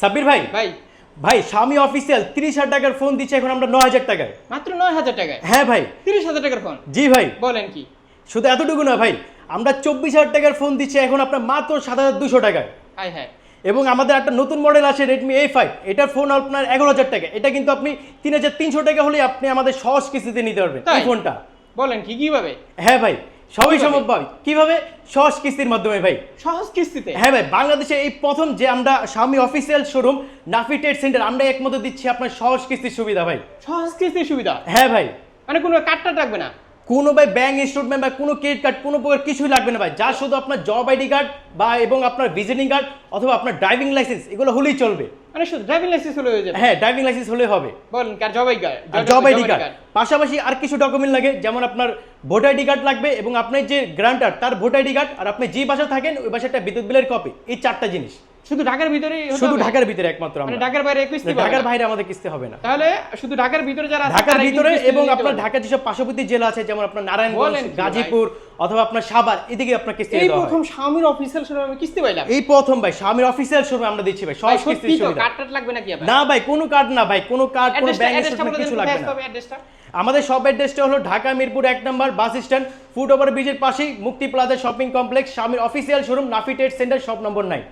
সাব্বির ভাই? ভাই। ভাই স্বামী অফিসিয়াল তিরিশ হাজার টাকার ফোন দিচ্ছে এখন আমরা ন হাজার টাকায়। মাত্র নয় হাজার টাকায়? হ্যাঁ ভাই। তিরিশ হাজার টাকার ফোন জি ভাই। বলেন কি? শুধু এতটুকু না ভাই আমরা চব্বিশ হাজার টাকার ফোন দিচ্ছি এখন আপনার মাত্র সাত হাজার দুশো টাকায়। হাই হ্যাঁ। এবং আমাদের একটা নতুন মডেল আছে রেডমি এ ফাইভ এটার ফোন আপনার এগারো হাজার টাকা এটা কিন্তু আপনি তিন হাজার তিনশো টাকা হলে আপনি আমাদের সহজ কিস্তিতে নিতে পারবেন? এই ফোনটা বলেন কি কীভাবে? হ্যাঁ ভাই। সবই? সম্ভব ভাই কীভাবে? সহজ কিস্তির মাধ্যমে ভাই। সহজ কিস্তিতে? হ্যাঁ ভাই বাংলাদেশে এই প্রথম যে আমরা স্বামী official showroom Nafi trade centre আমরা একমাত্র দিচ্ছি আপনার সহজ কিস্তির সুবিধা ভাই। সহজ কিস্তির সুবিধা? হ্যাঁ ভাই। মানে কোনো কাটটা থাকবে না? কোনো ভাই ব্যাংক স্টেটমেন্ট বা কোনো ক্রেডিট কার্ড কোনো প্রকার কিছুই লাগবে না ভাই। যা শুধু আপনার জব আইডি কার্ড বা এবং আপনার ভিজিটিং কার্ড অথবা আপনার ড্রাইভিং লাইসেন্স এগুলো হলেই চলবে। মানে শুধু ড্রাইভিং লাইসেন্স হলে হয়ে যাবে। হ্যাঁ ড্রাইভিং লাইসেন্স হলে হবে। বলেন কার জবাই কার্ড জব আইডি কার্ড পাশাপাশি আর কিছু ডকুমেন্ট লাগে যেমন আপনার ভোটার আইডি কার্ড লাগবে এবং আপনার যে গ্রান্টার তার ভোটার আইডি কার্ড আর আপনি যে বাসা থাকেন ওই বাসাটা বিদ্যুৎ বিলের কপি এই চারটা জিনিস। শুধু ঢাকার ভিতরেই হতে শুধু ঢাকার ভিতরে একমাত্র মানে আমরা। ঢাকার বাইরে কিস্তি ঢাকার বাইরে আমাদের কিস্তি হবে না। তাহলে শুধু ঢাকার ভিতরে যারা ঢাকার ভিতরে এবং আপনার যেসব পার্শ্ববর্তী জেলা আছে যেমন আপনার নারায়ণগঞ্জ? গাজীপুর অথবা আপনার সাভার এদিকে আপনার কিস্তি এই প্রথম স্বামীর অফিসিয়াল শোরুমে আমি কিস্তি পাইলাম। এই প্রথম ভাই স্বামীর অফিসিয়াল শোরুমে আমরা দিচ্ছি ভাই। সত্যি কিস্তির সুবিধা। কার্ড টাট লাগবে নাকি না ভাই কোনো কার্ড না ভাই কোনো কার্ড কোনো ব্যাংক স্টেটমেন্ট কিছু লাগবে না। আমাদের শপ অ্যাড্রেসটা হলো ঢাকা মিরপুর এক নম্বর বাস স্ট্যান্ড ফুট ওভার ব্রিজের পাশেই মুক্তি প্লাজা শপিং কমপ্লেক্স স্বামীর official showroom Nafi trade centre সব নম্বর নাইন